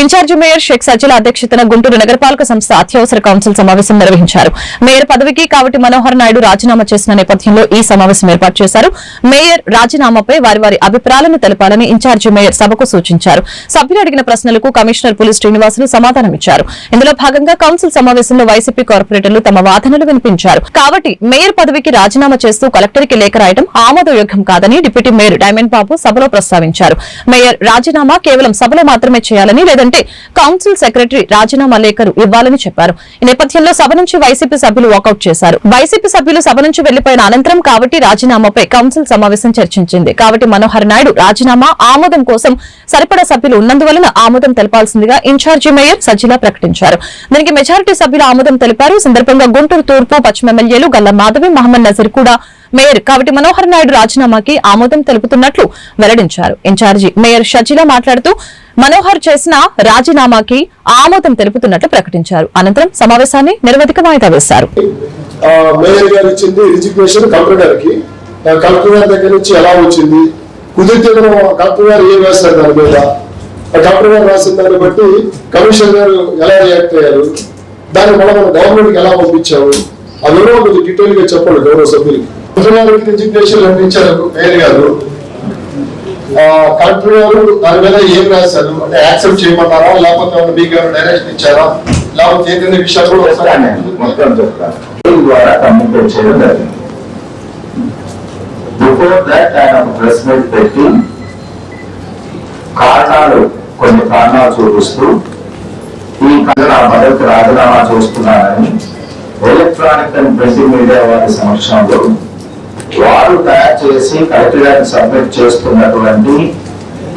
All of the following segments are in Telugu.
ఇన్ఛార్జి మేయర్ షేక్ సజ్జల అధ్యక్షతన గుంటూరు నగరపాలక సంస్థ అత్యవసర కౌన్సిల్ సమావేశం నిర్వహించారు. మేయర్ పదవికి కావటి మనోహర్ నాయుడు రాజీనామా చేసిన నేపథ్యంలో ఈ సమావేశం ఏర్పాటు చేశారు. మేయర్ రాజీనామాపై వారి వారి అభిప్రాయాలను తెలపాలని ఇన్ఛార్జి మేయర్ సభకు సూచించారు. సభ్యులు అడిగిన ప్రశ్నలకు కమిషనర్ పులి శ్రీనివాసులు సమాధానమిచ్చారు ఇందులో భాగంగా కౌన్సిల్ సమావేశంలో వైసీపీ కార్పొరేటర్లు తమ వాదనలు వినిపించారు. కాబట్టి మేయర్ పదవికి రాజీనామా చేస్తూ కలెక్టర్కి లేఖ రాయడం ఆమోదయోగ్యం కాదని డిప్యూటీ మేయర్ డైమండ్ బాబు సభలో ప్రస్తావించారు. మేయర్ రాజీనామా కేవలం సభలో మాత్రమే చేయాలని లేదంటే ఉంటే కౌన్సిల్ సెక్రటరీ రాజీనామా లేఖను ఇవ్వాలని చెప్పారు. ఈ నేపథ్యంలో సభ నుంచి వైసీపీ సభ్యులు వాకౌట్ చేశారు. వైసీపీ సభ్యులు సభ నుంచి వెళ్ళిపోయిన అనంతరం కాబట్టి రాజీనామాపై కౌన్సిల్ సమావేశం చర్చించింది. కాబట్టి మనోహర్ నాయుడు రాజీనామా ఆమోదం కోసం సరిపడా సభ్యులు ఉన్నందువలన ఆమోదం తెలపాల్సిందిగా ఇన్ఛార్జి మేయర్ సజ్జిలా ప్రకటించారు. దీనికి మెజారిటీ సభ్యులు ఆమోదం తెలిపారు. సందర్భంగా గుంటూరు తూర్పు పశ్చిమ ఎమ్మెల్యేలు గల్లా మాధవి మహమ్మద్ నజీర్ కూడా మేయర్. కాబట్టి మనోహర్ నాయుడు రాజీనామాకి ఆమోదం తెలుపుతున్నట్లు వెల్లడించారు. ఇన్ఛార్జి మేయర్ షజిలా మాట్లాడుతూ మనోహర్ చేసిన రాజీనామాకి ఆమోదం తెలుపుతున్నట్లు ప్రకటించారు. అనంతరం సమావేశాన్ని నిరవధిక వాయిదా వేశారు. మేయర్ గారు ఇచ్చింది రిజిగ్నేషన్ కలెక్టర్ గారికి కలెక్టర్ గారి దగ్గర నుంచి ఎలా వచ్చింది? కుదిరితే మనం కలెక్టర్ గారు ఏం వేస్తారు దాని మీద? కలెక్టర్ గారు రాసిన దాన్ని బట్టి కమిషనర్ గారు ఎలా రియాక్ట్ అయ్యారు? దాన్ని మనం మన ఎలా పంపించాము? ఆ వివరం కొంచెం డీటెయిల్గా చెప్పండి గౌరవ సభ్యులకి. కలెక్టర్ రిజిగ్నేషన్ అందించారు మేయర్ గారు. కలెక్టర్ గారు దాని మీద ఏం రాశారు? అంటే యాక్సెప్ట్ చేయమన్నారా లేకపోతే మీకు ఏమైనా డైరెక్షన్ ఇచ్చారా? లేకపోతే ఏదైనా విషయాలు కూడా ఒకసారి మొత్తం చెప్తాను. ద్వారా కమ్యూనికేట్ చేయడం జరిగింది. బిఫోర్ దట్ ఆయన ఒక ప్రెస్ మీట్ పెట్టి కారణాలు కొన్ని కారణాలు చూపిస్తూ ఈ కథలు ఆ మద్దతు రాజీనామా చేస్తున్నానని ఎలక్ట్రానిక్ అండ్ ప్రింటింగ్ మీడియా వారి సమక్షంలో వారు తయారు చేసి కలెక్టర్ సబ్మిట్ చేస్తున్నటువంటి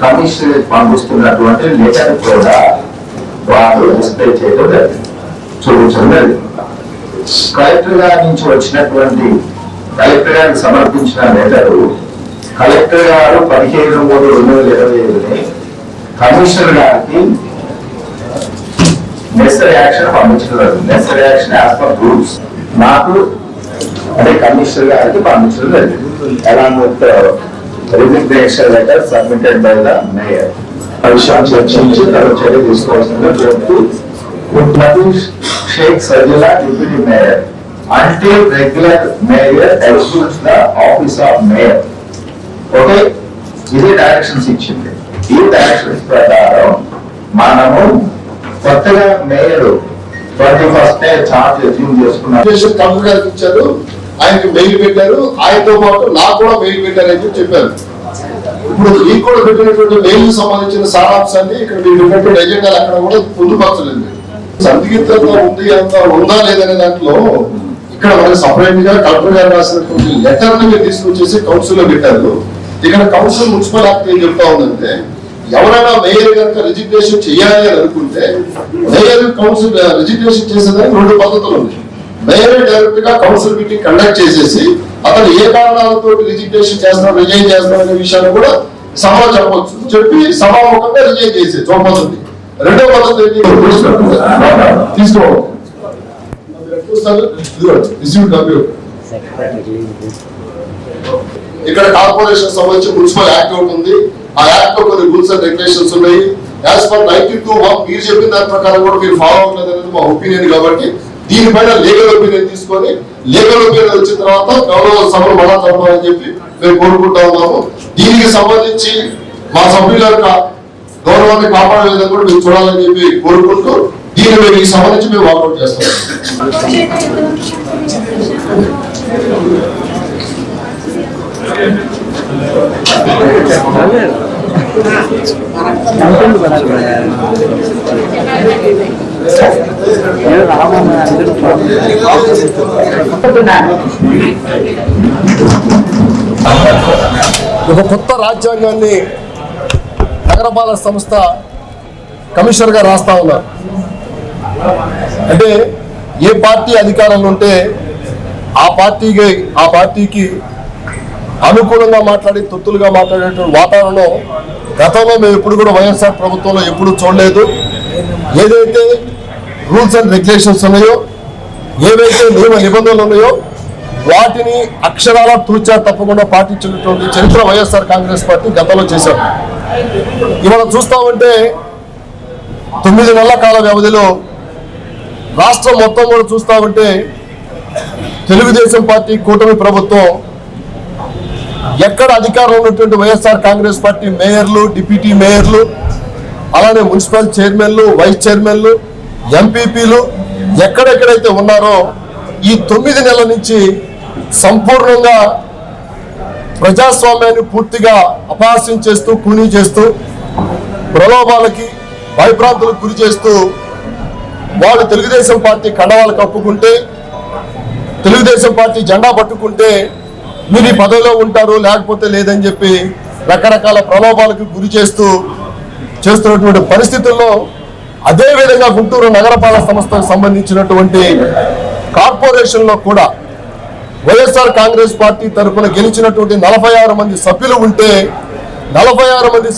కమిషనర్ పంపిస్తున్నటువంటి లెటర్ కూడా వారు డిస్ప్లే చేయడం జరిగింది. చూపించడం కలెక్టర్ గారి నుంచి వచ్చినటువంటి కలెక్టర్ గారికి సమర్పించిన లెటరు కలెక్టర్ గారు పదిహేను మూడు రెండు వేల ఇరవై ఐదుని కమిషనర్ గారికి నెసరీ యాక్షన్ పంపించడం necessary action as per rules నాకు అంటే కమిషనర్ గారికి పంపించడం జరిగింది. Along with resignation letter submitted by the mayor విషయాన్ని చర్చించి తను చర్య తీసుకోవాల్సిందిగా చెప్తూ షేక్ సజిలా డిప్యూటీ మేయర్ అంటే regular mayor executes the office of mayor okay ఇది డైరెక్షన్స్ ఇచ్చింది. ఈ డైరెక్షన్స్ ప్రకారం మనము కొత్తగా mayor twenty first charge assume చేసుకున్నాం. ఇచ్చారు ఆయనకి మెయిల్ పెట్టారు. ఆయనతో పాటు నాకు కూడా మెయిల్ పెట్టారు అని చెప్పారు. ఇప్పుడు మీకు కూడా పెట్టినటువంటి మెయిల్ సంబంధించిన సారాంశాన్ని ఇక్కడ మీరు పెట్టినటువంటి ఎజెండాలు అక్కడ కూడా పొందుపరచలేదు. సందిగ్ధంగా ఉంది అంత ఉందా లేదనే దాంట్లో ఇక్కడ మనకి సపరేట్గా కలెక్టర్ గారు రాసినటువంటి లెటర్ని మీరు తీసుకొచ్చేసి కౌన్సిల్లో పెట్టారు. ఇక్కడ కౌన్సిల్ మున్సిపల్ యాక్ట్ ఏం చెప్తా ఉందంటే ఎవరైనా మేయర్ కనుక రిజిగ్నేషన్ చేయాలి అని అనుకుంటే మేయర్ కౌన్సిల్ రిజిగ్నేషన్ చేసేదానికి రెండు పద్ధతులు ఉన్నాయి. మేయర్ డైరెక్ట్గా కౌన్సిల్ మీటింగ్ కండక్ట్ చేసేసి అతను ఏ కారణాలతో రిజిగ్నేషన్ చేస్తున్నాడు రిజైన్ చేస్తున్నాడు అనే విషయాన్ని కూడా సభలో చెప్పవచ్చు చెప్పి సభాముఖంగా రిజైన్ చేసే ఒక రెండో పద్ధతి ఏంటి? తీసుకోవాలి. ఇక్కడ కార్పొరేషన్ సంబంధించి మున్సిపల్ యాక్ట్ ఒకటి ఉంది. ఆ యాక్ట్లో కొన్ని రూల్స్ అండ్ రెగ్యులేషన్స్ ఉన్నాయి. As per ninety two one మీరు చెప్పిన దాని ప్రకారం కూడా మీరు ఫాలో అవ్వలేదు అనేది మా ఒపీనియన్ కాబట్టి దీనిపైన లీగల్ ఒపీనియన్ తీసుకొని లీగల్ ఒపీనియన్ వచ్చిన తర్వాత గౌరవ సభలు మళ్ళా జరపాలని చెప్పి మేము కోరుకుంటా ఉన్నాము. దీనికి సంబంధించి మా సభ్యుల యొక్క గౌరవాన్ని కాపాడే విధంగా కూడా మేము చూడాలని చెప్పి కోరుకుంటూ దీని మేము ఈ సంబంధించి మేము వాకౌట్ చేస్తాం. ఒక కొత్త రాజ్యాంగాన్ని నగరపాలక సంస్థ కమిషనర్గా రాస్తా ఉన్నారు. అంటే ఏ పార్టీ అధికారంలో ఉంటే ఆ పార్టీకి ఆ పార్టీకి అనుకూలంగా మాట్లాడి తొత్తులుగా మాట్లాడేటువంటి వాతావరణం గతంలో మేము ఎప్పుడు కూడా వైఎస్ఆర్ ప్రభుత్వంలో ఎప్పుడు చూడలేదు. ఏదైతే రూల్స్ అండ్ రెగ్యులేషన్స్ ఉన్నాయో ఏవైతే నియమ నిబంధనలు ఉన్నాయో వాటిని అక్షరాల తూచా తప్పకుండా పాటించినటువంటి చరిత్ర వైఎస్ఆర్ కాంగ్రెస్ పార్టీ గతంలో చేశారు. ఇవాళ చూస్తామంటే తొమ్మిది నెలల కాల వ్యవధిలో రాష్ట్రం మొత్తం కూడా చూస్తామంటే తెలుగుదేశం పార్టీ కూటమి ప్రభుత్వం ఎక్కడ అధికారంలో ఉన్నటువంటి వైఎస్ఆర్ కాంగ్రెస్ పార్టీ మేయర్లు డిప్యూటీ మేయర్లు అలానే మున్సిపల్ చైర్మన్లు వైస్ చైర్మన్లు ఎంపీపీలు ఎక్కడెక్కడైతే ఉన్నారో ఈ తొమ్మిది నెలల నుంచి సంపూర్ణంగా ప్రజాస్వామ్యాన్ని పూర్తిగా అపహాస్యం చేస్తూ కూనీ చేస్తూ ప్రలోభాలకి భయభ్రాంతులకు గురి చేస్తూ వాళ్ళు తెలుగుదేశం పార్టీ కండవాలు కప్పుకుంటే తెలుగుదేశం పార్టీ జెండా పట్టుకుంటే మీరు ఈ పదవిలో ఉంటారు లేకపోతే లేదని చెప్పి రకరకాల ప్రలోభాలకు గురి చేస్తూ చేస్తున్నటువంటి పరిస్థితుల్లో అదే విధంగా గుంటూరు నగరపాలక సంస్థకు సంబంధించినటువంటి కార్పొరేషన్లో కూడా వైఎస్ఆర్ కాంగ్రెస్ పార్టీ తరఫున గెలిచినటువంటి నలభై ఆరు మంది సభ్యులు ఉంటే నలభై ఆరు మంది